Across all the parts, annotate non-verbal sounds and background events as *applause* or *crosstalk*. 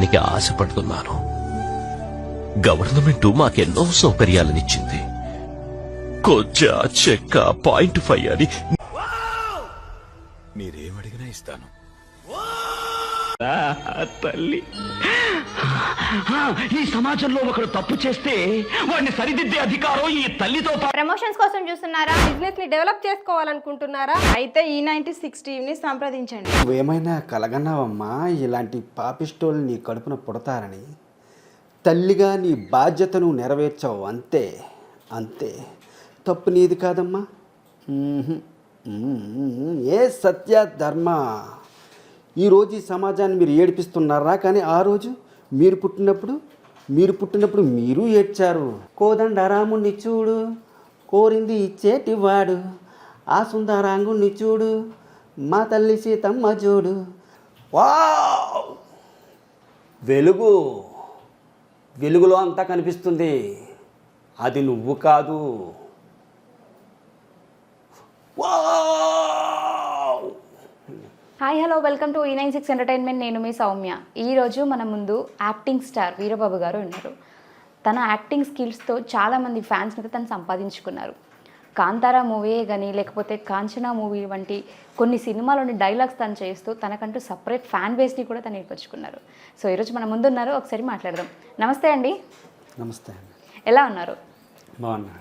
నీకు ఆశపడుతున్నాను గవర్నమెంట్ మాకెన్నో సౌకర్యాలనిచ్చింది. కొజ్జ చెక్క పాయింట్ ఫైవ్ అని. మీరేమడిగినా ఇస్తాను. తల్లి. ఈ సమాజంలో ఒకడు తప్పు చేస్తే వాడిని సరిదిద్దే అధికారం ఈ తల్లితో ప్రమోషన్స్ కోసం చూస్తున్నారా? బిజినెస్ని డెవలప్ చేసుకోవాలనుకుంటున్నారా? అయితే ఈ నైన్టీ సిక్స్ టీవీని సంప్రదించండి. నువ్వేమైనా కలగన్నావమ్మా? ఇలాంటి పాపిస్టోళ్ళు నీ కడుపున పుడతారని. తల్లిగా నీ బాధ్యతను నెరవేర్చావు అంతే. అంతే. తప్పు నీది కాదమ్మా. ఏ సత్య ధర్మ ఈరోజు ఈ సమాజాన్ని మీరు ఏడిపిస్తున్నారా? కానీ ఆ రోజు మీరు పుట్టినప్పుడు మీరు పుట్టినప్పుడు మీరు ఏడ్చారు. కోదండరాముణ్ణి చూడు కోరింది ఇచ్చేటివాడు. ఆ సుందరాంగుణ్ణి చూడు మా తల్లి సీతమ్మ చూడు. వావ్! వెలుగు. వెలుగులో అంతా కనిపిస్తుంది. అది నువ్వు కాదు. Wow! Hi hello welcome to ఈ నైన్ సిక్స్ ఎంటర్టైన్మెంట్ నేను మీ సౌమ్య. ఈరోజు మన ముందు యాక్టింగ్ స్టార్ వీరబాబు గారు ఉన్నారు. తన యాక్టింగ్ స్కిల్స్తో చాలామంది ఫ్యాన్స్ అయితే తను సంపాదించుకున్నారు. కాంతారా మూవీయే కానీ లేకపోతే కాంచనా మూవీ వంటి కొన్ని సినిమాలోని డైలాగ్స్ తను చేస్తూ తనకంటూ సపరేట్ ఫ్యాన్ బేస్ని కూడా తను ఏర్పరచుకున్నారు. సో ఈరోజు మన ముందు ఉన్నారు ఒకసారి మాట్లాడదాం. నమస్తే అండి. నమస్తే ఎలా ఉన్నారు? బాగున్నా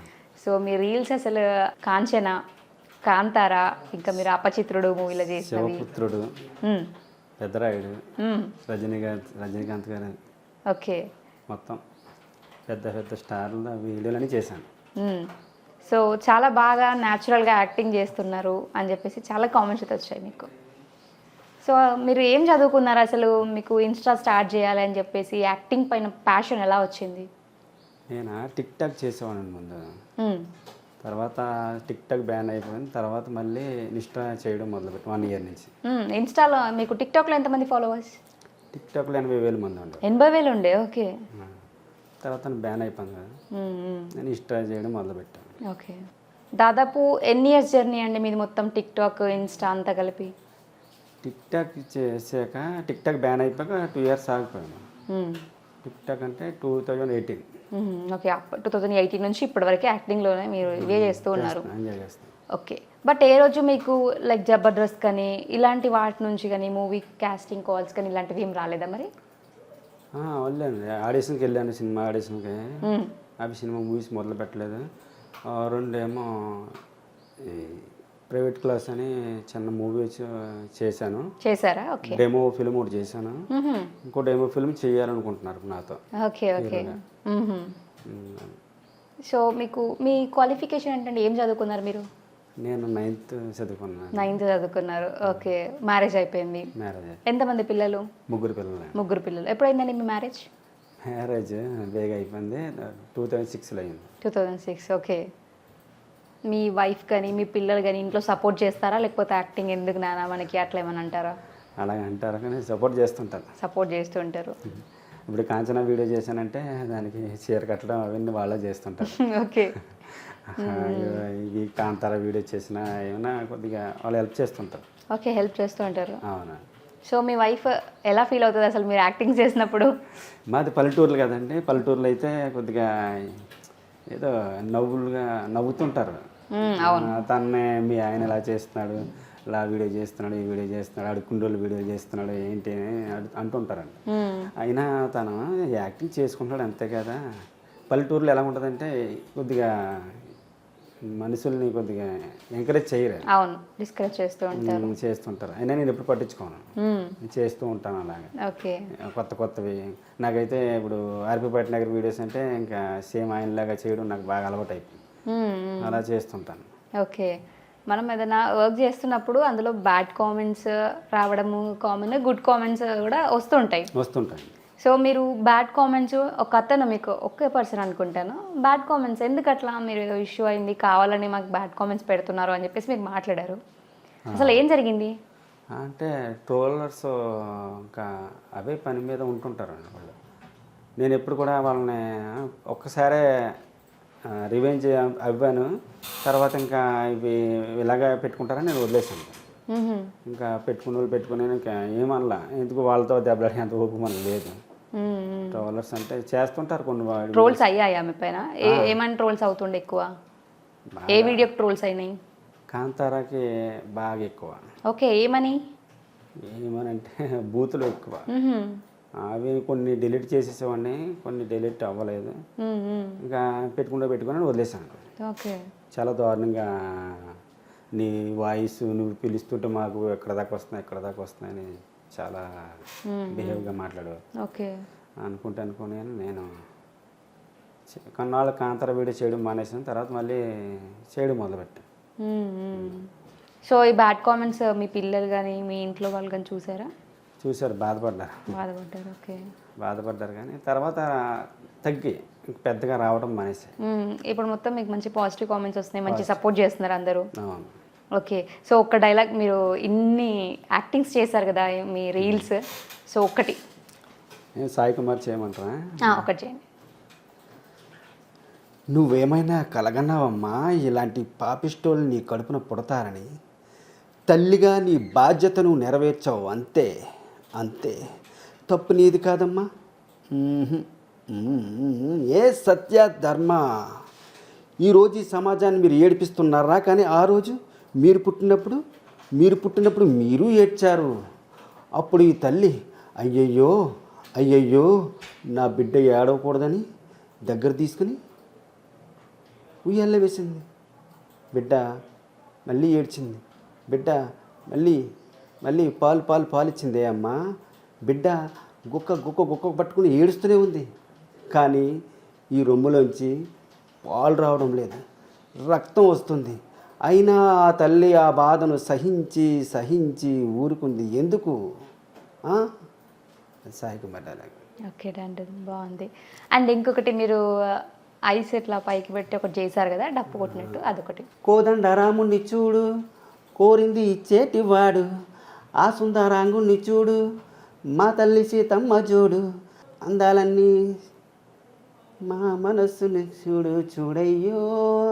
సో మీ రీల్స్ అసలు కాంచన కాంతారా ఇంకా మీరు అపచిత్రుడు మూవీలో చేసినవి. శివపుత్రుడు. పెద్దరాయుడు. రజనీకాంత్ రజనీకాంత్ గారు. ఓకే. మొత్తం పెద్ద పెద్ద స్టార్ల వీడియోలని చేశాను. సో చాలా బాగా న్యాచురల్గా యాక్టింగ్ చేస్తున్నారు అని చెప్పేసి చాలా కామెంట్స్ అయితే వచ్చాయి మీకు. సో మీరు ఏం చదువుకున్నారు అసలు? మీకు ఇన్స్టా స్టార్ట్ చేయాలి అని చెప్పేసి యాక్టింగ్ పైన ప్యాషన్ ఎలా వచ్చింది? నేను? టిక్ టాక్ చేసేవాడిని ముందు. తర్వాత టిక్ టాక్ బ్యాన్ అయిపోయింది. తర్వాత మళ్ళీ ఇన్స్టా చేయడం మొదలుపెట్టి వన్ ఇయర్ నుంచి. ఇన్స్టాలో మీకు టిక్టాక్లో ఎంతమంది ఫాలోవర్స్? టిక్ టాక్లో ఎనభై వేల మంది ఉండే. ఎనభై వేలు ఉండే ఓకే. తర్వాత బ్యాన్ అయిపోయింది కదా. నేను ఇన్స్టా చేయడం మొదలుపెట్టాను. ఓకే. దాదాపు ఎన్ని ఇయర్స్ జర్నీ అండి మీది మొత్తం టిక్ టాక్ ఇన్స్టా అంతా కలిపి? టిక్ టాక్ చేసాక టిక్ టాక్ బ్యాన్ అయిపోయాక టూ ఇయర్స్ ఆగిపోయాను. టిక్ టాక్ అంటే two thousand eighteen. Okay two thousand eighteen నుంచి ఇప్పటివరకు యాక్టింగ్లోనే మీరు ఇవే చేస్తూ ఉన్నారు. ఎంజాయ్ చేస్తాను ఓకే బట్ ఏ రోజు మీకు లైక్ జబర్దస్త్ కానీ ఇలాంటి వాటి నుంచి కానీ మూవీ కాస్టింగ్ కాల్స్ కానీ ఇలాంటివి ఏం రాలేదా మరి? వెళ్ళాను ఆడిషన్కి వెళ్ళాను సినిమా ఆడిషన్కి. అవి సినిమా మూవీస్ మొదలు పెట్టలేదు రెండేమో ప్రైవేట్ క్లాస్ అని చిన్న మూవీ చేశాను. చేశారా? ఓకే. డెమో ఫిల్మ్ ఒకటి చేశాను. ఇంకో డెమో ఫిల్మ్ చేయాలనుకుంటున్నారు నాతో. Okay okay. సో మీకు మీ క్వాలిఫికేషన్ ఏంటంటే ఏం చదువుకున్నారు మీరు? నేను నైన్త్ చదువుకున్నాను. నైన్త్ చదువుకున్నారు. ఓకే. మ్యారేజ్ అయిపోయింది. మ్యారేజ్ ఎంతమంది పిల్లలు? ముగ్గురు పిల్లలు. ముగ్గురు పిల్లలు. ఎప్పుడైందండి మీ మ్యారేజ్? మ్యారేజ్ బేగా అయిపోయింది. టూ థౌజండ్ సిక్స్లో అయింది. Two thousand six. ఓకే. మీ వైఫ్ కానీ మీ పిల్లలు కానీ ఇంట్లో సపోర్ట్ చేస్తారా? లేకపోతే యాక్టింగ్ ఎందుకు నానా మనకి అట్లా ఏమైనా అంటారా? అలాగే అంటారు కానీ సపోర్ట్ చేస్తుంటాను సపోర్ట్ చేస్తూ ఉంటారు. *laughs* ఇప్పుడు కాంచనా వీడియో చేశానంటే దానికి చీర కట్టడం అవన్నీ వాళ్ళే చేస్తుంటారు. *laughs* ఓకే. ఇవి కాంతార వీడియో చేసినా ఏమైనా కొద్దిగా వాళ్ళు హెల్ప్ చేస్తుంటారు. ఓకే హెల్ప్ చేస్తూ ఉంటారు. అవునా? సో మీ వైఫ్ ఎలా ఫీల్ అవుతుంది అసలు మీరు యాక్టింగ్ చేసినప్పుడు? మాది పల్లెటూర్లు కదండి. పల్లెటూర్లు అయితే కొద్దిగా ఏదో నవ్వులుగా నవ్వుతుంటారు. తన్నే మీ ఆయన ఇలా చేస్తున్నాడు ఇలా వీడియో చేస్తున్నాడు ఈ వీడియో చేస్తున్నాడు అడుక్కుంటోళ్ళు వీడియో చేస్తున్నాడు ఏంటి అని అంటుంటారండి అయినా తను యాక్టింగ్ చేసుకుంటాడు అంతే కదా. పల్లెటూరులో ఎలా ఉంటుందంటే కొద్దిగా మనుషుల్ని కొద్దిగా ఎంకరేజ్ చేయరు. అవును డిస్కరేజ్ చేస్తూ ఉంటారు. చేస్తుంటారు. అయినా నేను ఎప్పుడు పట్టించుకోను. చేస్తూ ఉంటాను అలాగా. ఓకే. కొత్త కొత్తవి. నాకైతే ఇప్పుడు ఆర్పి పట్నగర్ వీడియోస్ అంటే ఇంకా సేమ్ ఆయనలాగా చేయడం నాకు బాగా అలవాటు అయిపోయింది. అలా చేస్తుంటాను. ఓకే. మనం ఏదైనా వర్క్ చేస్తున్నప్పుడు అందులో బ్యాడ్ కామెంట్స్ రావడము కామన్ గుడ్ కామెంట్స్ కూడా వస్తుంటాయి. వస్తుంటాయి. సో మీరు బ్యాడ్ కామెంట్స్ ఒక అతను మీకు ఒకే పర్సన్ అనుకుంటాను. బ్యాడ్ కామెంట్స్ ఎందుకు అట్లా మీరు ఏదో ఇష్యూ అయింది కావాలని మాకు బ్యాడ్ కామెంట్స్ పెడుతున్నారు అని చెప్పేసి మీరు మాట్లాడారు. అసలు ఏం జరిగింది? అంటే ట్రోలర్స్ ఇంకా అవే పని మీద ఉంటుంటారు వాళ్ళు. నేను ఎప్పుడు కూడా వాళ్ళని ఒక్కసారే రివెంజ్ అవ్వాను. తర్వాత ఇంకా ఇవి ఇలాగా పెట్టుకుంటారని నేను వదిలేసాను. ఇంకా పెట్టుకున్న వాళ్ళు పెట్టుకుని ఇంకా ఏమనలా ఎందుకు వాళ్ళతో దెబ్బలాడే అంత ఓపిక మనకు లేదు. ట్రోలర్స్ అంటే చేస్తుంటారు కొన్ని ట్రోల్స్ అయ్యాయా మీ పైన? ఏ ఏమని ట్రోల్స్ అవుతుండే ఎక్కువ? ఏ వీడియోకి ట్రోల్స్ అయినాయి? కాంతారాకి బాగా ఎక్కువ. ఓకే ఏమని? ఏమనంటే *laughs* బూతులు ఎక్కువ. అవి కొన్ని డిలీట్ చేసేసేవాడిని కొన్ని డిలీట్ అవ్వలేదు. ఇంకా పెట్టుకుంటూ పెట్టుకుని వదిలేసాను ఓకే. చాలా దారుణంగా నీ వాయిస్ నువ్వు పిలుస్తుంటే మాకు ఎక్కడ దాకా వస్తున్నాయి ఎక్కడ దాకా వస్తున్నాయని చాలా బిహేవ్గా మాట్లాడేవారు. ఓకే. అనుకుంటే అనుకుని నేను కొన్నాళ్ళు కాంతార వీడియో చేయడం మానేసిన తర్వాత మళ్ళీ చేయడం మొదలుపెట్టాను. సో ఈ బ్యాడ్ కామెంట్స్ మీ పిల్లలు కానీ మీ ఇంట్లో వాళ్ళు కానీ చూసారా? చూశారు బాధపడ్డారు. బాధపడ్డారు ఓకే. బాధపడ్డారు కానీ తర్వాత తగ్గి పెద్దగా రావడం మానేసాయి మ్మ్. ఇప్పుడు మొత్తం మీకు మంచి పాజిటివ్ కామెంట్స్ వస్తున్నాయి మంచి సపోర్ట్ చేస్తున్నారు అందరూ. అవును. ఓకే. సో ఒక్క డైలాగ్ మీరు ఇన్ని యాక్టింగ్స్ చేశారు కదా మీ రీల్స్ సో ఒక్కటి. నేను సాయి కుమార్ చేయమంటారా? ఒకటి చేయండి. నువ్వేమైనా కలగన్నావమ్మా? ఇలాంటి పాపిస్టోళ్ళు నీ కడుపున పుడతారని. తల్లిగా నీ బాధ్యతను నెరవేర్చావు అంతే. అంతే. తప్పు నీది కాదమ్మా. ఏ సత్య ధర్మ? ఈరోజు ఈ సమాజాన్ని మీరు ఏడిపిస్తున్నారా? కానీ ఆ రోజు మీరు పుట్టినప్పుడు మీరు పుట్టినప్పుడు మీరు ఏడ్చారు. అప్పుడు ఈ తల్లి అయ్యయ్యో అయ్యయ్యో నా బిడ్డ ఏడవకూడదని దగ్గర తీసుకుని ఉయ్యాలే వేసింది. బిడ్డ మళ్ళీ ఏడ్చింది. బిడ్డ మళ్ళీ మళ్ళీ పాలు పాలు పాలు ఇచ్చిందే అమ్మ. బిడ్డ గుక్క గుక్క గుక్క పట్టుకుని ఏడుస్తూనే ఉంది. కానీ ఈ రొమ్ములోంచి పాలు రావడం లేదు. రక్తం వస్తుంది. అయినా ఆ తల్లి ఆ బాధను సహించి సహించి ఊరుకుంది. ఎందుకు? ఆ? సాయి కుమార్ dialogue. ఓకే అండి బాగుంది. అండ్ ఇంకొకటి మీరు ఐస్ ఇట్లా పైకి పెట్టి ఒకటి చేశారు కదా డప్పు కొట్టినట్టు అదొకటి. కోదండరాముణ్ణి చూడు. కోరింది ఇచ్చేటివాడు. ఆ సుందరాంగుణ్ణి చూడు మా తల్లి సీతమ్మ చూడు అందాలన్నీ మా మనస్సుని చూడు చూడయ్యో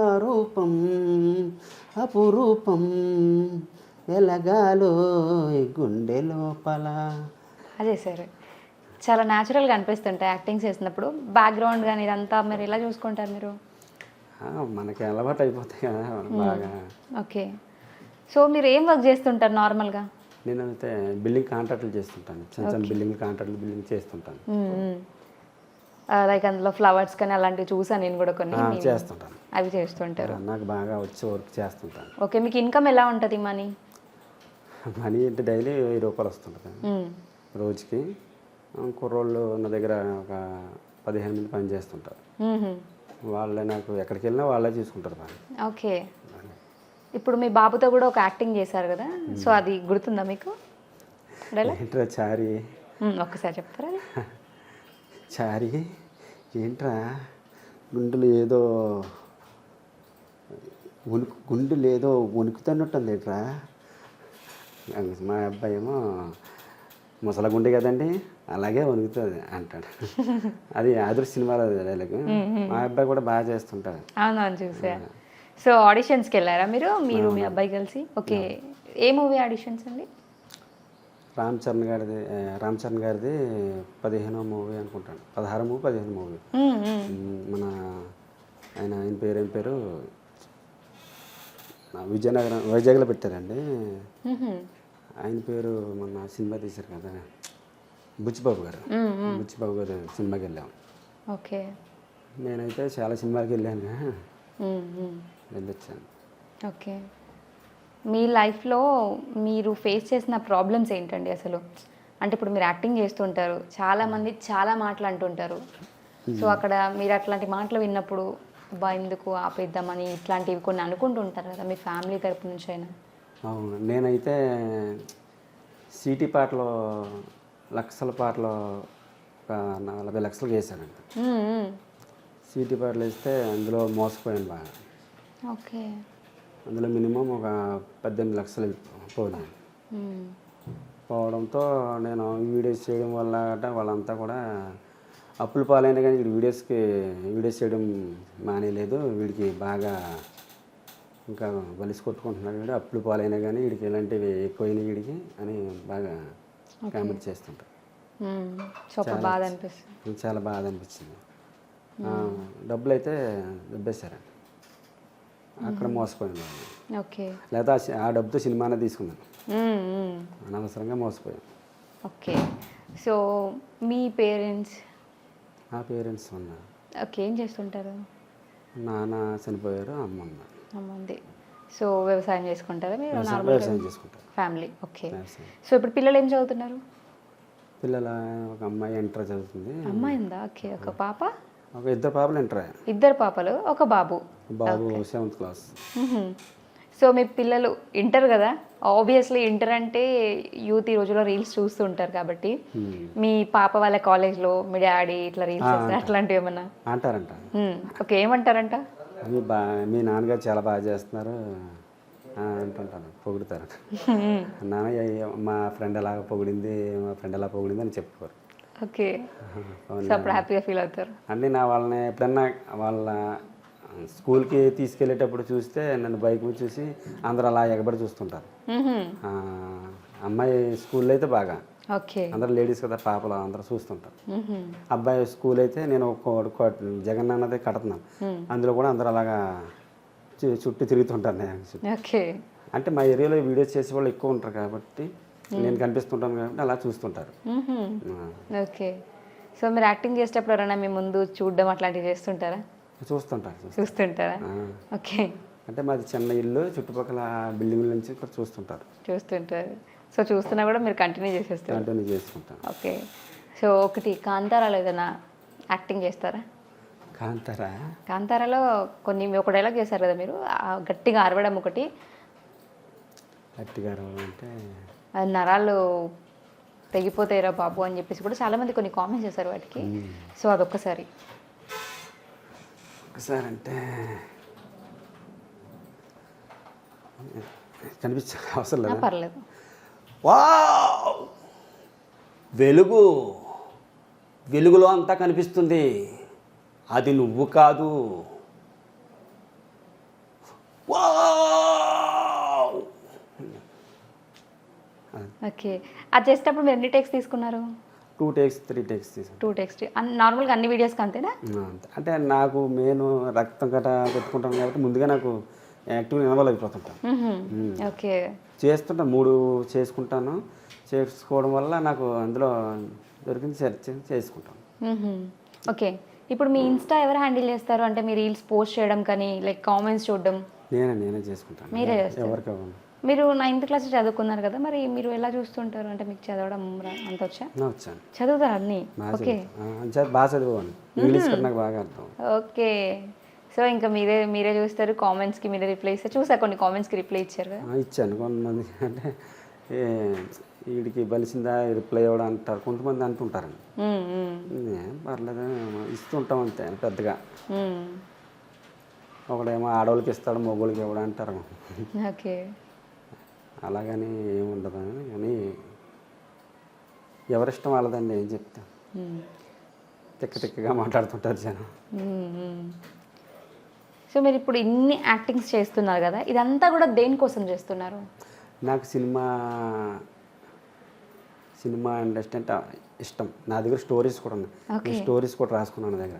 ఆ రూపం అపురూపం ఎలగాలో గుండె లోపల. అదే సార్ చాలా న్యాచురల్గా అనిపిస్తుంటాయి యాక్టింగ్ చేసినప్పుడు. బ్యాక్గ్రౌండ్ కానీ ఇదంతా మీరు ఎలా చూసుకుంటారు మీరు? మనకి అలవాటు అయిపోతాయి కదా బాగా. ఓకే. సో మీరు ఏం వర్క్ చేస్తుంటారు నార్మల్గా నేనైతే బిల్డింగ్ కాంట్రాక్టులు చేస్తుంటాను. చిన్న చిన్న బిల్డింగ్ కాంట్రాక్టులు బిల్డింగ్ చేస్తుంటాను. లైక్ అందులో ఫ్లవర్స్ కానీ అలాంటివి చూసాను నేను కూడా కొన్ని చేస్తుంటాను. అవి చేస్తుంటారు. నాకు బాగా వచ్చే వర్క్ చేస్తుంటాను. ఓకే మీకు ఇన్కమ్ ఎలా ఉంటుంది మనీ? మనీ అంటే డైలీ వెయ్యి రూపాయలు వస్తుంటుంది రోజుకి. కుర్రోళ్ళు నా దగ్గర ఒక పదిహేను మంది పని చేస్తుంటారు. వాళ్ళే నాకు ఎక్కడికి వెళ్ళినా వాళ్ళే చూసుకుంటారు పని ఓకే. ఇప్పుడు మీ బాబుతో కూడా ఒక యాక్టింగ్ చేశారు కదా? సో అది గుర్తుందా మీకు? ఏంట్రా చారి? ఒక్కసారి చెప్తారా? చారి ఏంట్రా? గుండెలు ఏదో ఉనికి గుండెలు ఏదో వణుకుతున్నట్టుంది ఏంట్రా మా అబ్బాయి ఏమో ముసల గుండె కదండి అలాగే వణుకుతుంది అంటాడు. *laughs* అది ఆదుర్ సినిమాలో డైలాగ్. మా అబ్బాయి కూడా బాగా చేస్తుంటాడు. అవునవును చూసా. సో ఆడిషన్స్కి వెళ్ళారా మీరు? మీరు మీ అబ్బాయి కలిసి? ఓకే. ఏ మూవీ ఆడిషన్స్ అండి? రామ్ చరణ్ గారిది రామ్ చరణ్ గారిది పదిహేనో మూవీ అనుకుంటాను. పదహారు మూవీ పదిహేను మూవీ. మన ఆయన ఆయన పేరు ఏం పేరు విజయనగరం వైజాగ్లో పెట్టారండి. ఆయన పేరు మొన్న సినిమా తీశారు కదా బుచ్చిబాబు గారు. బుచ్చిబాబు గారు సినిమాకి వెళ్ళాం. ఓకే. నేనైతే చాలా సినిమాకి వెళ్ళాను. వెళ్ళొచ్చాను. ఓకే. మీ లైఫ్లో మీరు ఫేస్ చేసిన ప్రాబ్లమ్స్ ఏంటండి అసలు? అంటే ఇప్పుడు మీరు యాక్టింగ్ చేస్తుంటారు చాలామంది చాలా మాటలు అంటుంటారు. సో అక్కడ మీరు అట్లాంటి మాటలు విన్నప్పుడు బా ఎందుకు ఆపేద్దామని ఇట్లాంటివి కొన్ని అనుకుంటుంటారు కదా మీ ఫ్యామిలీ తరపు నుంచి అయినా? అవును. నేనైతే సిటీ పాటలో లక్షల పాటలో ఒక నలభై లక్షలకు వేసానండి. సిటీ పాటలు వేస్తే అందులో మోసపోయాను బాగా. ఓకే. అందులో మినిమం ఒక పద్దెనిమిది లక్షలు మ్మ్. పోవడంతో నేను వీడియోస్ చేయడం వల్ల వాళ్ళంతా కూడా అప్పుల పాలైనా కానీ వీడి వీడియోస్కి వీడియోస్ చేయడం మానేయలేదు. వీడికి బాగా ఇంకా బలిసి కొట్టుకుంటున్నాడు వీడు. అప్పులు పాలైనా కానీ వీడికి ఇలాంటివి ఎక్కువైనాయి వీడికి అని బాగా కామెంట్ చేస్తుంటారు చాలా బాధ అనిపించింది డబ్బులు అయితే దెబ్బేశారండి అక్కడ మోసపోయాను. ఓకే. లేదా ఆ డబ్బుతో సినిమానే తీసుకున్నాను. అనవసరంగా మోసపోయాను. ఓకే. సో మీ పేరెంట్స్? నా పేరెంట్స్ ఉన్నారు ఓకే ఏం చేస్తుంటారు? నాన్న చనిపోయారు అమ్మ ఉంది. అమ్మంది సో వ్యవసాయం చేసుకుంటారా? మీరు వ్యవసాయం- చేసుకుంటారు ఫ్యామిలీ. ఓకే. సో ఇప్పుడు పిల్లలు ఏం చదువుతున్నారు? పిల్లల ఒక అమ్మాయి ఇంటర్ చదువుతుంది. అమ్మాయి ఉందా? ఓకే ఒక పాప? ఒక ఇద్దరు పాపలు ఇంటర్. ఇద్దరు పాపలు ఒక బాబు. బాబు సెవెంత్ క్లాస్. సో మీ పిల్లలు ఇంటర్ కదా? ఆబ్వియస్లీ ఇంటర్ అంటే యూత్ ఈ రోజుల్లో రీల్స్ చూస్తూ ఉంటారు కాబట్టి మీ పాప వాళ్ళ కాలేజ్లో మీ డాడీ ఇట్లా రీల్స్ అట్లాంటివి ఏమన్నా? అంటారంట. ఓకే ఏమంటారంట? మీ బా మీ నాన్నగారు చాలా బాగా చేస్తున్నారు. అంటుంటాను పొగుడుతారు. నాన్న మా ఫ్రెండ్ ఎలాగ పొగిడింది మా ఫ్రెండ్ ఎలా పొగిడింది అని చెప్పుకోరు. ఓకే. అప్పుడు హ్యాపీగా ఫీల్ అవుతారు. అంటే నా వాళ్ళని ఎప్పుడన్నా వాళ్ళ స్కూల్కి తీసుకెళ్ళేటప్పుడు చూస్తే నన్ను బైక్ మీద చూసి అందరూ అలా ఎగబడి చూస్తుంటారు. అమ్మాయి స్కూల్లో అయితే బాగా. ఓకే. అందరూ లేడీస్ కదా పాపలు అందరూ చూస్తుంటారు. అబ్బాయి స్కూల్ అయితే నేను జగన్ అన్నది కడుతున్నాను. అందులో కూడా అందరూ అలాగా చుట్టూ తిరుగుతుంటారు. ఓకే. అంటే మా ఏరియాలో వీడియోస్ చేసే వాళ్ళు ఎక్కువ ఉంటారు కాబట్టి నేను కనిపిస్తుంటాను కాబట్టి అలా చూస్తుంటారు. ఓకే. సో మీరు యాక్టింగ్ చేసేటప్పుడు ఎవరైనా మీ ముందు చూడడం అట్లాంటివి చేస్తుంటారా? చూస్తుంటారు చూస్తుంటారు. ఓకే. అంటే మాది చిన్న ఇల్లు చుట్టుపక్కల బిల్డింగ్ల నుంచి ఇక్కడ చూస్తుంటారు. చూస్తుంటారు. సో చూస్తున్నా కూడా మీరు కంటిన్యూ చేసేస్తారు. కంటిన్యూ చేసుకుంటాను ఓకే. సో ఒకటి కాంతారాలో ఏదైనా యాక్టింగ్ చేస్తారా? కాంతారా? కాంతారాలో కొన్ని ఒక డైలాగ్ చేశారు కదా మీరు? గట్టిగా అరవడం ఒకటి. గట్టిగా అంటే ఆ నరాలు తెగిపోతాయిరా బాబు అని చెప్పేసి కూడా చాలామంది కొన్ని కామెంట్స్ చేశారు వాటికి. సో అదొక్కసారి. ఒకసారి అంటే కనిపించే అవసరం లేదు? పర్లేదు. వావ్! వెలుగు. వెలుగులో అంతా కనిపిస్తుంది. అది నువ్వు కాదు. వావ్! ఓకే. అది చేసేటప్పుడు మీరు ఎన్ని టేక్స్ తీసుకున్నారు? టూ టేక్స్ త్రీ టేక్స్ తీసాను టూ టేక్స్ నార్మల్గా అన్ని వీడియోస్కి అంతేనా? అంతే. అంటే నాకు నేను రక్తం గట్రా పెట్టుకుంటాను కాబట్టి ముందుగా నాకు యాక్టివ్గా ఇన్వాల్వ్ అయిపోతుంటాను ఓకే. చేస్తుంటాను మూడు చేసుకుంటాను. చేసుకోవడం వల్ల నాకు అందులో దొరికింది సెర్చ్ చేసుకుంటాను. ఓకే. ఇప్పుడు మీ ఇన్స్టా ఎవరు హ్యాండిల్ చేస్తారు? అంటే మీ రీల్స్ పోస్ట్ చేయడం కానీ లైక్ కామెంట్స్ చూడడం? నేనే నేనే చేసుకుంటాను. మీరే ఎవరికి అవ్వను మీరు నైన్త్ క్లాస్ చదువుకున్నారు కదా మరి మీరు ఎలా చూస్తుంటారు? అంటే మీకు చదవడం అంత వచ్చా? చదువుతారు అన్నీ? బాగా ఓకే. బాగా చదివాను ఇంగ్లీష్ కూడా నాకు బాగా అర్థం ఓకే. సో ఇంకా మీరే మీరే చూస్తారు కామెంట్స్కి మీరే రిప్లై ఇస్తారు. చూసా కొన్ని కామెంట్స్కి రిప్లై ఇచ్చారు కదా. ఇచ్చాను కొంతమంది. అంటే వీడికి బలిసిందా రిప్లై ఇవ్వడం అంటారు. కొంతమంది అంటుంటారండి. ఏం పర్లేదు ఇస్తుంటాం అంతే పెద్దగా. ఒకడేమో ఆడవాళ్ళకి ఇస్తాడు మగవాళ్ళకి ఇవ్వడం అంటారు. ఓకే. అలాగని ఏముండదు కానీ ఎవరిష్టం వాళ్ళదండి ఏం చెప్తా. తిక్క తిక్కగా మాట్లాడుతుంటారు జనం. సో మీరు ఇప్పుడు ఇన్ని యాక్టింగ్స్ చేస్తున్నారు కదా ఇదంతా కూడా దేనికోసం చేస్తున్నారు నాకు సినిమా సినిమా ఇండస్ట్రీ అంటే ఇష్టం నా దగ్గర స్టోరీస్ కూడా ఉన్నాయి నేను స్టోరీస్ కూడా రాసుకున్నాను నా దగ్గర.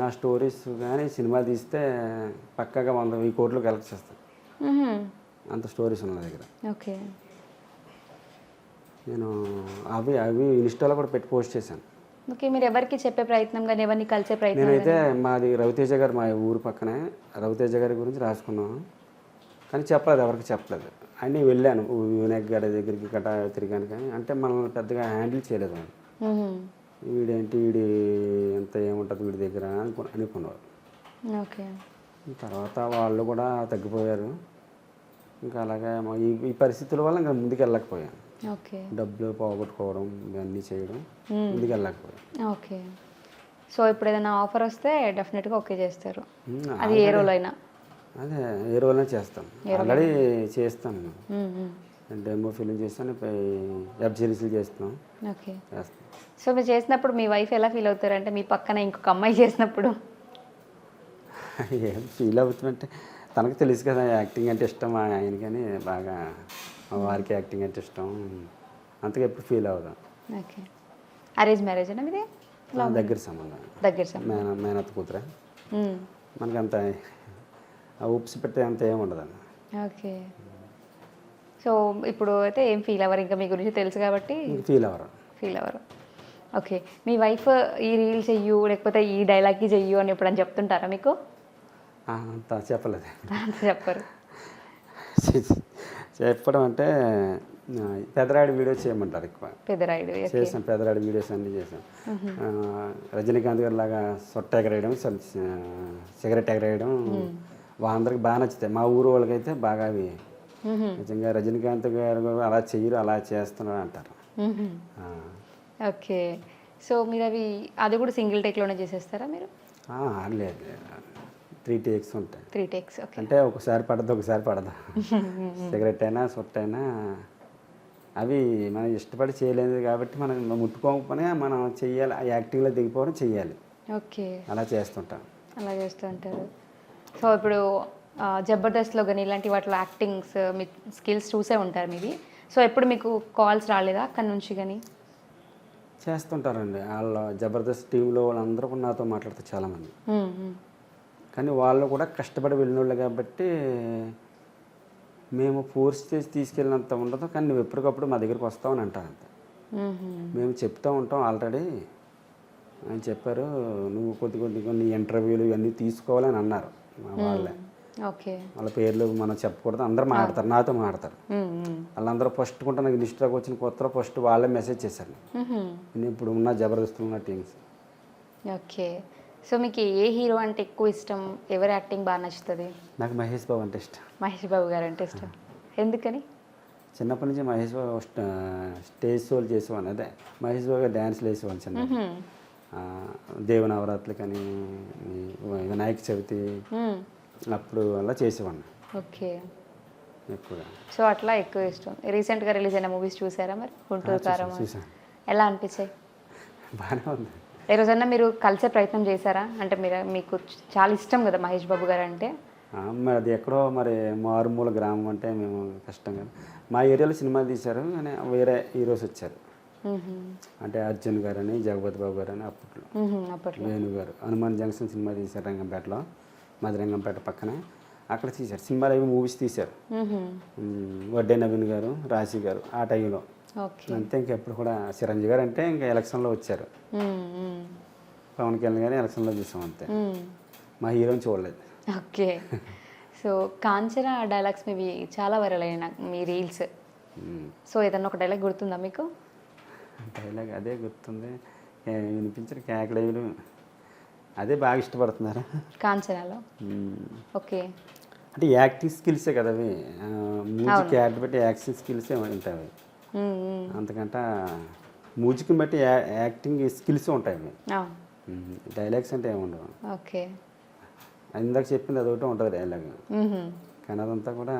నా స్టోరీస్ కానీ సినిమా తీస్తే పక్కాగా వంద వెయ్యి కోట్లు కలెక్ట్ చేస్తాను. అంత స్టోరీస్ ఉన్నాయి నా దగ్గర. ఓకే. నేను అవి అవి ఇన్స్టాలో కూడా పెట్టి పోస్ట్ చేశాను. ఓకే మీరు ఎవరికి చెప్పే ప్రయత్నం కానీ ఎవరిని కలిసే ప్రయత్నం నేనైతే మాది రవితేజ గారు మా ఊరు పక్కనే రవితేజ గారి గురించి రాసుకున్నాను. కానీ చెప్పలేదు ఎవరికి చెప్పలేదు. అన్నీ వెళ్ళాను. వినాయక్ గారి దగ్గరికి గట్రా తిరిగాను కానీ అంటే మనల్ని పెద్దగా హ్యాండిల్ చేయలేదు వాళ్ళు మ్మ్. వీడేంటి వీడి ఎంత ఏముంటుంది వీడి దగ్గర అనుకు అనుకున్నారు. ఓకే. తర్వాత వాళ్ళు కూడా తగ్గిపోయారు. ఇంకా అలాగే ఈ ఈ పరిస్థితుల వల్ల ఇంకా ముందుకు వెళ్ళకపోయాను ఓకే. డబ్బులు పోగొట్టుకోవడం ఇవన్నీ చేయడం ముందుకు వెళ్ళకపోయాను ఓకే. సో ఇప్పుడు ఏదైనా ఆఫర్ వస్తే డెఫినెట్గా ఓకే చేస్తారు. అది ఏ రోల్ అయినా అదే ఏ రోజున చేస్తాను ఆల్రెడీ చేస్తాను. డెమో ఫిలిం చేస్తాను వెబ్ సిరీస్లు చేస్తున్నాం ఓకే. చేస్తాం. సో మీరు చేసినప్పుడు మీ వైఫ్ ఎలా ఫీల్ అవుతారు? అంటే మీ పక్కన ఇంకొక అమ్మాయి చేసినప్పుడు. *laughs* ఏం ఫీల్ అవుతుందంటే తనకు తెలుసు కదా యాక్టింగ్ అంటే ఇష్టం ఆయన కానీ బాగా మా వారికి యాక్టింగ్ అంటే ఇష్టం. అంతగా ఎప్పుడు ఫీల్ అవుదాం ఓకే. అరేంజ్ మ్యారేజ్ అన్న మీది? దగ్గర సంబంధం. దగ్గర మేన మేనత్త కూతురా. మనకంత ఆ ఉప్స్ పెట్టే అంత ఏమి ఉండదు ఓకే. సో ఇప్పుడు అయితే ఏం ఫీల్ అవ్వరు? ఇంకా మీ గురించి తెలుసు కాబట్టి ఫీల్ అవ్వరు. ఫీల్ అవ్వరు. ఓకే. మీ వైఫ్ ఈ రీల్ చెయ్యు లేకపోతే ఈ డైలాగ్కి చెయ్యు అని ఎప్పుడని చెప్తుంటారా మీకు? అంత చెప్పలేదు. *laughs* చెప్పరు. చెప్పడం అంటే పెదరాడి వీడియోస్ చేయమంటారు ఎక్కువ. పెద్దరాయుడు ఓకే. చేసాం పెదరాడి వీడియోస్ అన్నీ చేసాం రజనీకాంత్ గారి లాగా సొట్ట ఎగరేయడం సిగరెట్ ఎగరేయడం వాళ్ళందరికి బాగా నచ్చుతాయి. మా ఊరు వాళ్ళకైతే బాగా అవి నిజంగా రజనీకాంత్ గారు అలా చెయ్యరు అలా చేస్తున్నారు అంటారు. ఓకే. సో మీరు అవి అది కూడా సింగిల్ టేక్లోనే చేసేస్తారా మీరు? లేదు త్రీ టేక్స్ ఉంటాయి. త్రీ టేక్స్ అంటే ఒకసారి పడదు ఒకసారి పడదు. *laughs* సిగరెట్ అయినా సొట్ట అయినా అవి మనం ఇష్టపడి చేయలేదు కాబట్టి మనం ముట్టుకోకపోయినా మనం చెయ్యాలి ఆ యాక్టింగ్లో దిగిపోవడం చెయ్యాలి. ఓకే. అలా చేస్తుంటాం. అలా చేస్తూ ఉంటారు. సో ఇప్పుడు జబర్దస్త్లో కానీ ఇలాంటి వాటిలో యాక్టింగ్స్ మీ స్కిల్స్ చూసే ఉంటారు మీవి. సో ఎప్పుడు మీకు కాల్స్ రాలేదా అక్కడి నుంచి కానీ చేస్తుంటారండి. వాళ్ళ జబర్దస్త్ టీంలో వాళ్ళందరూ నాతో మాట్లాడతారు చాలామంది. కానీ వాళ్ళు కూడా కష్టపడి వెళ్ళిన వాళ్ళు కాబట్టి మేము ఫోర్స్ చేసి తీసుకెళ్ళినంత ఉండదు కానీ నువ్వు ఎప్పటికప్పుడు మా దగ్గరికి వస్తావని అంటారు అంతే. మేము చెప్తూ ఉంటాం ఆల్రెడీ. అని చెప్పారు నువ్వు కొద్ది కొద్ది కొన్ని ఇంటర్వ్యూలు ఇవన్నీ తీసుకోవాలని అన్నారు మా వాళ్ళే. ఓకే. వాళ్ళ పేర్లు మనం చెప్పకూడదు అందరూ మాట్లాడతారు నాతో మాట్లాడతారు. వాళ్ళందరూ ఫస్ట్ కూడా నాకు లిస్ట్లోకి వచ్చిన కొత్తలో ఫస్ట్ వాళ్ళే మెసేజ్ చేశారు. నేను ఇప్పుడు ఉన్న జబర్దస్త్ ఉన్న టీమ్స్ ఓకే. సో మీకు ఏ హీరో అంటే ఎక్కువ ఇష్టం? ఎవరి యాక్టింగ్ బాగా నచ్చుతుంది? నాకు మహేష్ బాబు అంటే ఇష్టం. మహేష్ బాబు గారు అంటే ఇష్టం. ఎందుకని? చిన్నప్పటి నుంచి మహేష్ బాబు స్ట- స్టేజ్ షోలు చేసేవాడిని. అదే మహేష్ బాబు గారు డ్యాన్స్లు వేసేవాడిని చిన్న ఆ, దేవనవరాత్రి కానీ వినాయక చవితి. అప్పుడు అలా చేసేవాడిని. ఓకే. ఎక్కువగా. సో అట్లా ఎక్కువ ఇష్టం. రీసెంట్గా రిలీజ్ అయిన మూవీస్ చూసారా మరి? గుంటూరు కారం ఎలా అనిపించాయి? బాగానే ఉంది. ఏ రోజన్నా మీరు కలిసే ప్రయత్నం చేశారా? అంటే మీరు మీకు చాలా ఇష్టం కదా మహేష్ బాబు గారు అంటే. మరి అది ఎక్కడో మరి మారుమూల గ్రామం అంటే మేము కష్టంగా మా ఏరియాలో సినిమా తీశారు కానీ వేరే హీరోస్ వచ్చారు. అంటే అర్జున్ గారు అని జగపతి బాబు గారు అని అప్పట్లో. వేణు గారు. హనుమాన్ జంక్షన్ సినిమా తీశారు రంగంపేటలో మాది రంగంపేట పక్కనే. అక్కడ తీశారు. సినిమాలు అవి మూవీస్ తీశారు. వడ్డే నవీన్ గారు రాశి గారు ఆ టైంలో. ఓకే. అంతే ఇంకెప్పుడు కూడా. చిరంజీవి గారు అంటే ఇంకా ఎలక్షన్లో వచ్చారు. పవన్ కళ్యాణ్ గారు ఎలక్షన్లో చూసాం అంతే. మా హీరోని చూడలేదు. ఓకే. సో కాంచన డైలాగ్స్ మీవి చాలా వైరల్ అయిన మీ రీల్స్. సో ఏదన్నా ఒక డైలాగ్ గుర్తుందా మీకు? డైలాగ్ అదే గుర్తుంది. వినిపించిన కేకడేయులు అదే బాగా ఇష్టపడుతున్నారు. కాంచనాలో? ఓకే. అంటే యాక్టింగ్ స్కిల్సే కదా అవి. మ్యూజిక్ యాక్ట్ బట్టి యాక్టింగ్ స్కిల్సే ఉంటాయి. అంతకంట మ్యూజిక్ని బట్టి యాక్టింగ్ స్కిల్స్ ఉంటాయి డైలాగ్స్ అంటే ఏమి ఉండవు ఓకే. ఇందాక చెప్పింది అదొకటి ఉంటుంది డైలాగ్. కానీ అదంతా కూడా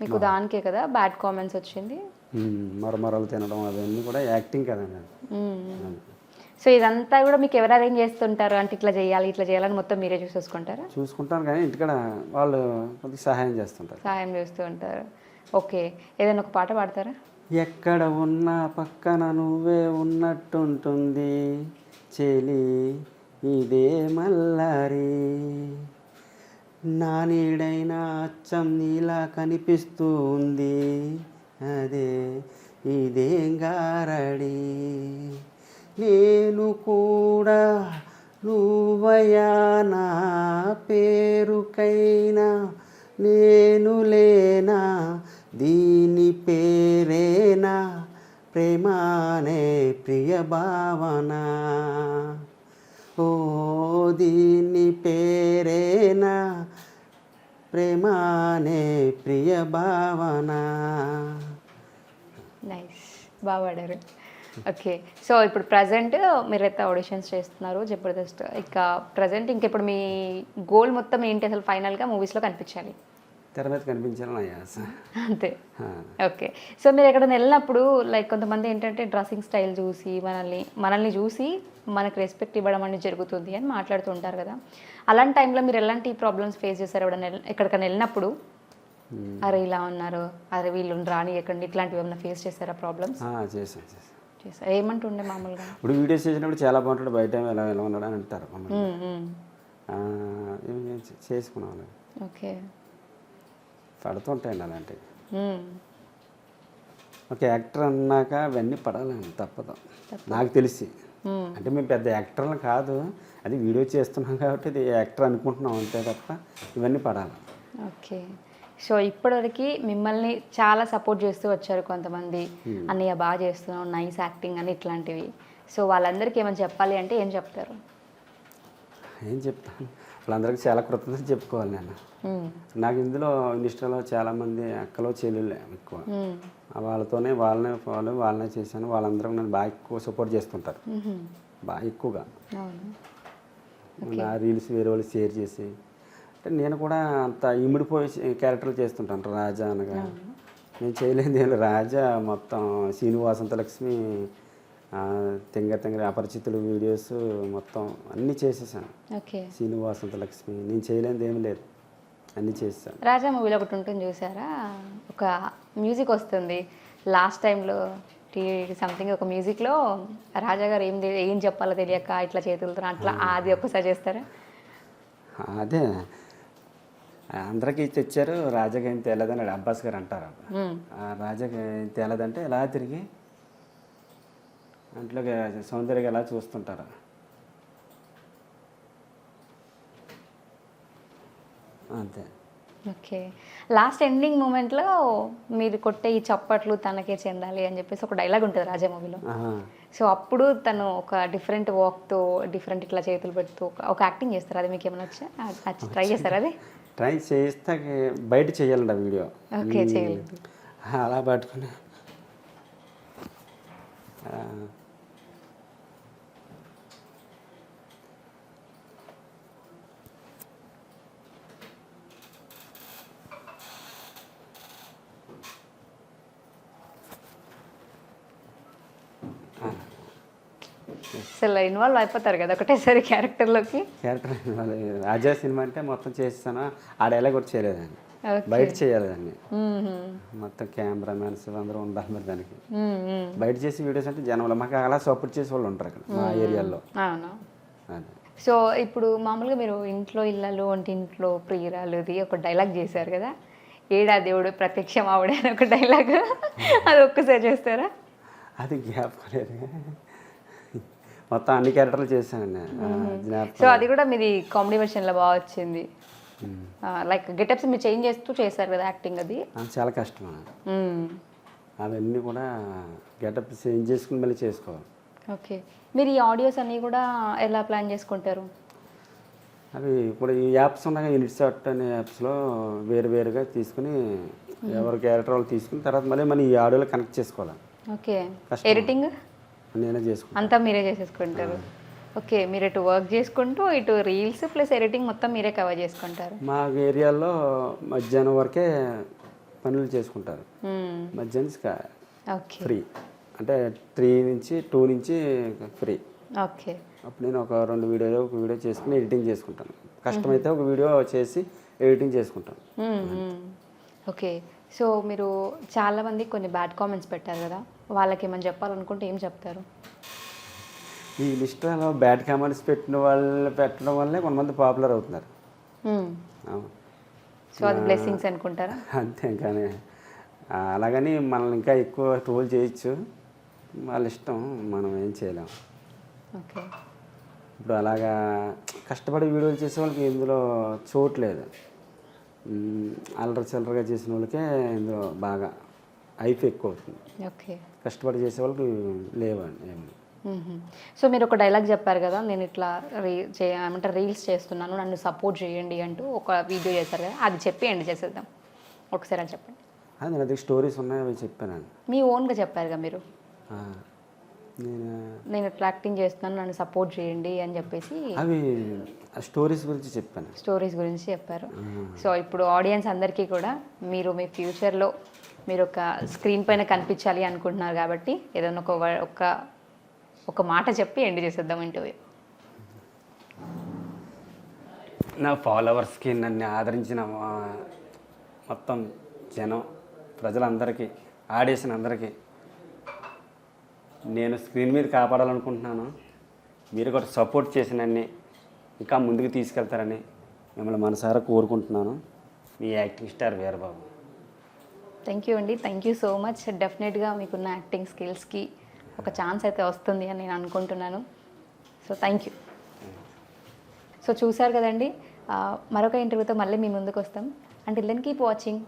మీకు దానికే కదా బ్యాడ్ కామెంట్స్ వచ్చింది? మరమరలు తినడం అవన్నీ కూడా యాక్టింగ్ కదండి. సో ఇదంతా కూడా మీకు ఎవరు అరేంజ్ చేస్తుంటారు? అంటే ఇట్లా చేయాలి ఇట్లా చేయాలని మొత్తం మీరే చూసేసుకుంటారా? చూసుకుంటాను కానీ ఇంటికాడ వాళ్ళు కొద్దిగా సహాయం చేస్తుంటారు. సహాయం చేస్తూ ఉంటారు. ఓకే. ఏదైనా ఒక పాట పాడతారా? ఎక్కడ ఉన్నా పక్కన నువ్వే ఉన్నట్టుంటుంది. చెలి ఇదే మల్లారి. నా నీడైనా అచ్చం నీలా కనిపిస్తూ ఉంది అదే ఇదేం గారడి. నేను కూడా నువ్వయా నా పేరుకైనా నేను లేనా దీని పేరేనా? ప్రేమానే ప్రియ భావన. ఓ దీని పేరేనా? ప్రేమానే ప్రియ భావన. నైస్ బాగా పాడారు. ఓకే. సో ఇప్పుడు ప్రజెంట్ మీరైతే ఆడిషన్స్ చేస్తున్నారు జబర్దస్త్. ఇక ప్రజెంట్ ఇంకెప్పుడు మీ గోల్ మొత్తం ఏంటి? అసలు ఫైనల్గా మూవీస్లో కనిపించాలి. తెర మీద కనిపించాలని ఆశ అంతే. ఓకే. సో మీరు ఎక్కడ వెళ్ళినప్పుడు లైక్ కొంతమంది ఏంటంటే డ్రెస్సింగ్ స్టైల్ చూసి మనల్ని మనల్ని చూసి మనకు రెస్పెక్ట్ ఇవ్వడం అనేది జరుగుతుంది అని మాట్లాడుతూ ఉంటారు కదా. అలాంటి టైంలో మీరు ఎలాంటి ప్రాబ్లమ్స్ ఫేస్ చేశారు? ఎవడన్నా ఎక్కడికైనా వెళ్ళినప్పుడు? అరే ఇలా ఉన్నారు. అరే వీళ్ళు రానియకండి. ఇట్లాంటివి ఏమైనా ఫేస్ చేస్తారా ప్రాబ్లమ్స్ చేశాను చేస్తారు ఏమంటుండే మామూలుగా? ఇప్పుడు వీడియోస్ చేసినప్పుడు చాలా బాగుంటాడు బయట ఎలా ఎలా ఉన్నాడు అని అంటారు మమ్మల్ని. ఉమ్, ఉమ్. ఆ, ఏం చే- చేసుకున్నాం అలా. ఓకే. పడుతుంటాయండి అలాంటివి. ఒక యాక్టర్ అన్నాక అవన్నీ పడాలండి తప్పదు. నాకు తెలిసి. అంటే మేము పెద్ద యాక్టర్లు కాదు అది వీడియో చేస్తున్నాం కాబట్టి ఇది యాక్టర్ అనుకుంటున్నాం అంతే తప్ప ఇవన్నీ పడాలి. ఓకే. సో ఇప్పటివరకు మిమ్మల్ని చాలా సపోర్ట్ చేస్తూ వచ్చారు కొంతమంది. అన్నయ్య బాగా చేస్తున్నావు నైస్ యాక్టింగ్ అని ఇట్లాంటివి. సో వాళ్ళందరికీ ఏమైనా చెప్పాలి అంటే ఏం చెప్తారు? ఏం చెప్తాను? వాళ్ళందరికీ చాలా కృతజ్ఞత చెప్పుకోవాలి నేను. ఉమ్, నాకు ఇందులో ఇండస్ట్రీలో చాలామంది అక్కలో చెల్లెళ్ళే ఎక్కువ. ఉమ్, వాళ్ళతోనే వాళ్ళనే ఫాలో వాళ్ళనే చేశాను. వాళ్ళందరూ నన్ను బాగా ఎక్కువ సపోర్ట్ చేస్తుంటారు. బాగా ఎక్కువగా. నా రీల్స్ వేరే వాళ్ళు షేర్ చేసి అంటే నేను కూడా అంత ఇమిడిపోయి క్యారెక్టర్లు చేస్తుంటాను. రాజా అనగా. నేను చేయలేదు లేదు. రాజా మొత్తం సీను వసంతలక్ష్మి ఆ, తింగ తింగర అపరిచితుడు వీడియోస్ మొత్తం అన్నీ చేసేసాను. ఓకే. సీను వసంతలక్ష్మి నేను చేయలేనిది ఏం లేదు. అన్నీ చేసేసాను. రాజా మూవీలో ఒకటి ఉంటుంది చూసారా? ఒక మ్యూజిక్ వస్తుంది. లాస్ట్ టైంలో టీ సంథింగ్ ఒక మ్యూజిక్లో రాజా గారు ఏం ఏం చెప్పాలో తెలియక ఇట్లా చేతులతో అట్లా అది ఒక్కసారి చేస్తారా? అదే. అందరికీ తెచ్చారు. రాజాకి ఏం తేలేదని అబ్బాస్ గారు అంటారు రాజాకి ఏం తేలేదంటే ఎలా తిరిగి? అంట్లోకి సౌందర్యగా ఎలా చూస్తుంటారు? అంతే. ఓకే. లాస్ట్ ఎండింగ్ మూమెంట్లో మీరు కొట్టే ఈ చప్పట్లు తనకే చెందాలి అని చెప్పేసి ఒక డైలాగ్ ఉంటుంది రాజా మూవీలో. సో అప్పుడు తను ఒక డిఫరెంట్ వాక్తో డిఫరెంట్ ఇట్లా చేతులు పెడుతూ ఒక- ఒక యాక్టింగ్ చేస్తారు. అది మీకు ఏమైనా వచ్చా? ట్రై చేస్తారా అది? ట్రై చేస్తే బయట చేయాలండి ఆ వీడియో. ఓకే చేయలేదు అలా పట్టుకుని అసలు ఇన్వాల్వ్ అయిపోతారు కదా ఒకటేసారి క్యారెక్టర్లోకి. క్యారెక్టర్ రాజా సినిమా అంటే మొత్తం చేస్తాను ఆ డైలాగ్ కూడా చేయలేదండి. బయట చేయాలి దాన్ని మొత్తం కెమెరామెన్స్ అందరూ ఉండాలి మరి దానికి. బయట చేసే వీడియోస్ అంటే జనంలో మాకు అలా సపోర్ట్ చేసే వాళ్ళు ఉంటారు అక్కడ మా ఏరియాలో. అవును. అది. సో ఇప్పుడు మామూలుగా మీరు ఇంట్లో ఇళ్ళలు ప్రియురాలు ఇది ఒక డైలాగ్ చేశారు కదా ఏడా దేవుడు ప్రత్యక్షం ఆవిడే అని ఒక డైలాగ్ అది ఒక్కసారి చేస్తారా? అది జ్ఞాపకం లేదు. మొత్తం అన్ని క్యారెక్టర్లు చేశానండి. సో అది కూడా మీది కామెడీ వెర్షన్లో బాగా వచ్చింది. లైక్ గెటప్స్ మీరు చేంజ్ చేస్తూ చేశారు కదా యాక్టింగ్ అది? చాలా కష్టం. అవన్నీ కూడా గెటప్ చేంజ్ చేసుకుని మళ్ళీ చేసుకోవాలి. ఓకే. మీరు ఈ ఆడియోస్ అన్నీ కూడా ఎలా ప్లాన్ చేసుకుంటారు? అవి ఇప్పుడు ఈ యాప్స్ ఉన్నాయి యూనిట్ షాట్ అనే యాప్స్లో వేరు వేరుగా తీసుకుని ఎవరి క్యారెక్టర్ వాళ్ళు తీసుకుని తర్వాత మళ్ళీ మనం ఈ ఆడియోలో కనెక్ట్ చేసుకోవాలి. ఓకే. ఎడిటింగ్ నేనే చేసుకుంటాను అంతా మీరే చేసేసుకుంటారు. ఓకే మీరు ఇటు వర్క్ చేసుకుంటూ ఇటు రీల్స్ ప్లస్ ఎడిటింగ్ మొత్తం మీరే కవర్ చేసుకుంటారు. మా ఏరియాలో మధ్యాహ్నం వరకే పనులు చేసుకుంటారు. మధ్యాహ్నం ఓకే. ఫ్రీ. అంటే త్రీ నుంచి టూ నుంచి ఫ్రీ. ఓకే. అప్పుడు నేను ఒక రెండు వీడియో ఒక వీడియో చేసుకుని ఎడిటింగ్ చేసుకుంటాను. కష్టమైతే ఒక వీడియో చేసి ఎడిటింగ్ చేసుకుంటాను. ఓకే. సో మీరు చాలామంది కొన్ని బ్యాడ్ కామెంట్స్ పెట్టారు కదా? వాళ్ళకి ఏమైనా చెప్పాలనుకుంటే ఏం చెప్తారు? ఈ లిస్టులో బ్యాడ్ కామెంట్స్ పెట్టిన వాళ్ళు పెట్టడం వల్లే కొంతమంది పాపులర్ అవుతున్నారు. సో అది బ్లెస్సింగ్స్ అనుకుంటారా? అంతే కానీ అలాగని మనల్ని ఇంకా ఎక్కువ ట్రోల్ చేయొచ్చు. వాళ్ళ ఇష్టం మనం ఏం చేయలేం. ఓకే. ఇప్పుడు అలాగా కష్టపడి వీడియోలు చేసే వాళ్ళకి ఇందులో చోటు లేదు. మ్, అల్లరి చిల్లరగా చేసిన వాళ్ళకే ఇందులో బాగా హైప్ ఎక్కువ అవుతుంది ఓకే. కష్టపడి చేసే వాళ్ళకి లేవండి ఏమి. సో మీరు ఒక డైలాగ్ చెప్పారు కదా నేను ఇట్లా రీ చే ఏమంటే రీల్స్ చేస్తున్నాను నన్ను సపోర్ట్ చేయండి అంటూ ఒక వీడియో చేశారు కదా అది చెప్పి ఎండ్ చేసేద్దాం. ఒకసారి అని చెప్పండి. అది నా దగ్గర స్టోరీస్ ఉన్నాయి అవి చెప్పానండి. మీ ఓన్గా చెప్పారు కదా మీరు. నేను నేను ఇట్లా యాక్టింగ్ చేస్తున్నాను నన్ను సపోర్ట్ చేయండి అని చెప్పేసి. అవి స్టోరీస్ గురించి చెప్పాను స్టోరీస్ గురించి చెప్పారు. సో ఇప్పుడు ఆడియన్స్ అందరికీ కూడా మీరు మీ ఫ్యూచర్లో మీరు ఒక స్క్రీన్ పైన కనిపించాలి అనుకుంటున్నారు కాబట్టి ఏదైనా ఒక ఒక ఒక మాట చెప్పి ఎండ్ చేసేద్దాం ఇంటర్వ్యూ నా ఫాలోవర్స్కి నన్ను ఆదరించిన మొత్తం జనం ప్రజలందరికీ ఆడేసిన అందరికీ నేను స్క్రీన్ మీద కాపాడాలనుకుంటున్నాను. మీరు కూడా సపోర్ట్ చేసినన్ని ఇంకా ముందుకు తీసుకెళ్తారని మిమ్మల్ని మనసారా కోరుకుంటున్నాను. మీ acting star Veerababu thank you అండి థ్యాంక్ యూ సో మచ్ డెఫినెట్గా మీకున్న యాక్టింగ్ స్కిల్స్కి ఒక ఛాన్స్ అయితే వస్తుంది అని నేను అనుకుంటున్నాను. సో థ్యాంక్ యూ సో చూసారు కదండి. మరొక ఇంటర్వ్యూతో మళ్ళీ మీ ముందుకు వస్తాం. And then keep watching